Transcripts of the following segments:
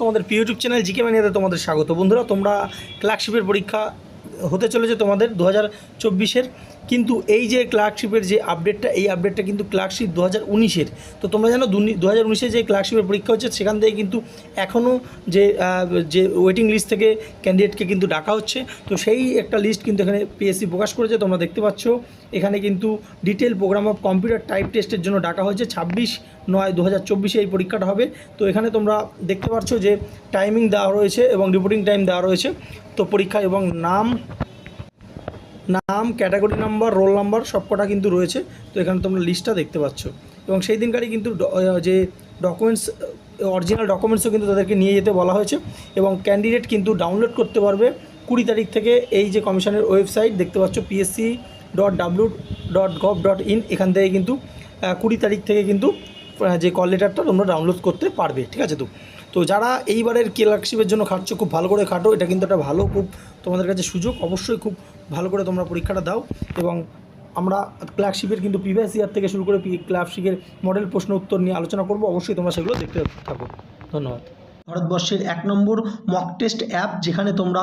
তোমাদের YouTube channel GK ম্যানিয়াতে তোমাদের স্বাগত। বন্ধুরা, তোমরা ক্লার্কশিপের পরীক্ষা হতে চলেছে তোমাদের দু হাজার চব্বিশের কিন্তু এই যে ক্লার্কশিপের যে আপডেটটা এই আপডেটটা কিন্তু ক্লার্কশিপ দু হাজার উনিশের। তো তোমরা জানো দু হাজার উনিশে যে ক্লার্কশিপের পরীক্ষা হচ্ছে, সেখান থেকে কিন্তু এখনও যে যে ওয়েটিং লিস্ট থেকে ক্যান্ডিডেটকে কিন্তু ডাকা হচ্ছে। তো সেই একটা লিস্ট কিন্তু এখানে পিএসসি প্রকাশ করেছে, তোমরা দেখতে পাচ্ছ। এখানে কিন্তু detail program of computer type টেস্টের জন্য ডাকা হয়েছে, ছাব্বিশ নয় দু হাজার চব্বিশে এই পরীক্ষাটা হবে। তো এখানে তোমরা দেখতে পাচ্ছ যে টাইমিং দেওয়া রয়েছে এবং রিপোর্টিং টাইম দেওয়া রয়েছে। তো পরীক্ষা এবং নাম নাম ক্যাটাগরি নাম্বার রোল নাম্বার সবকটা কিন্তু রয়েছে। তো এখানে তোমরা লিস্টটা দেখতে পাচ্ছ। এবং সেই দিনকারই কিন্তু যে ডকুমেন্টস অরিজিনাল ডকুমেন্টসও কিন্তু তাদেরকে নিয়ে যেতে বলা হয়েছে। এবং ক্যান্ডিডেট কিন্তু ডাউনলোড করতে পারবে কুড়ি তারিখ থেকে এই যে কমিশনের ওয়েবসাইট দেখতে পাচ্ছ PSC dot W dot gov dot in এখান থেকে কিন্তু কুড়ি তারিখ থেকে কিন্তু যে কল লেটারটা তোমরা ডাউনলোড করতে পারবে, ঠিক আছে তো? তো যারা এইবারের ক্লার্কশিপের জন্য খাটছো, খুব ভালো করে খাটো। এটা কিন্তু একটা ভালো, খুব তোমাদের কাছে সুযোগ। অবশ্যই খুব ভালো করে তোমরা পরীক্ষাটা দাও এবং আমরা ক্লাবশিপের কিন্তু প্রিভিয়াস ইয়ার থেকে শুরু করে ক্লাবশিপের মডেল প্রশ্ন উত্তর নিয়ে আলোচনা করব। অবশ্যই তোমরা সেগুলো দেখতে থাকো। ধন্যবাদ। ভারতবর্ষের এক নম্বর মক টেস্ট অ্যাপ যেখানে তোমরা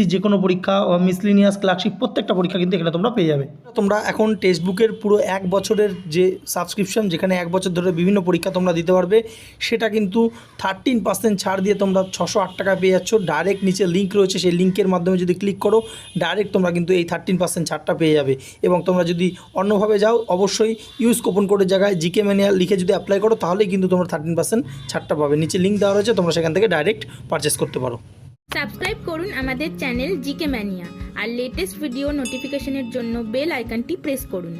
যে কোনো পরীক্ষা মিসলিনিয়াস ক্লার্কশিপ প্রত্যেকটা পরীক্ষা কিন্তু এখানে তোমরা পেয়ে যাবে। তোমরা এখন টেক্সট বুকের পুরো এক বছরের যে সাবস্ক্রিপশন যেখানে এক বছর ধরে বিভিন্ন পরীক্ষা তোমরা দিতে পারবে, সেটা কিন্তু থার্টিন পার্সেন্ট ছাড় দিয়ে তোমরা ছশো আট টাকা পেয়ে যাচ্ছ। ডাইরেক্ট নিচে লিঙ্ক রয়েছে, সেই লিঙ্কের মাধ্যমে যদি ক্লিক করো ডাইরেক্ট তোমরা কিন্তু এই থার্টিন পার্সেন্ট ছাড়টা পেয়ে যাবে। এবং তোমরা যদি অন্যভাবে যাও, অবশ্যই ইউজ কোপন কোডের জায়গায় জিকে ম্যানিয়া লিখে যদি অ্যাপ্লাই করো, তাহলেই কিন্তু তোমরা থার্টিন পার্সেন্ট ছাড়টা পাবে। নিচে লিঙ্ক দেওয়া রয়েছে, তোমরা সেখান থেকে ডাইরেক্ট পারচেস করতে পারো। সাবস্ক্রাইব করুন আমাদের চ্যানেল জিকে ম্যানিয়া আর লেটেস্ট ভিডিও নোটিফিকেশনের জন্য বেল আইকনটি প্রেস করুন।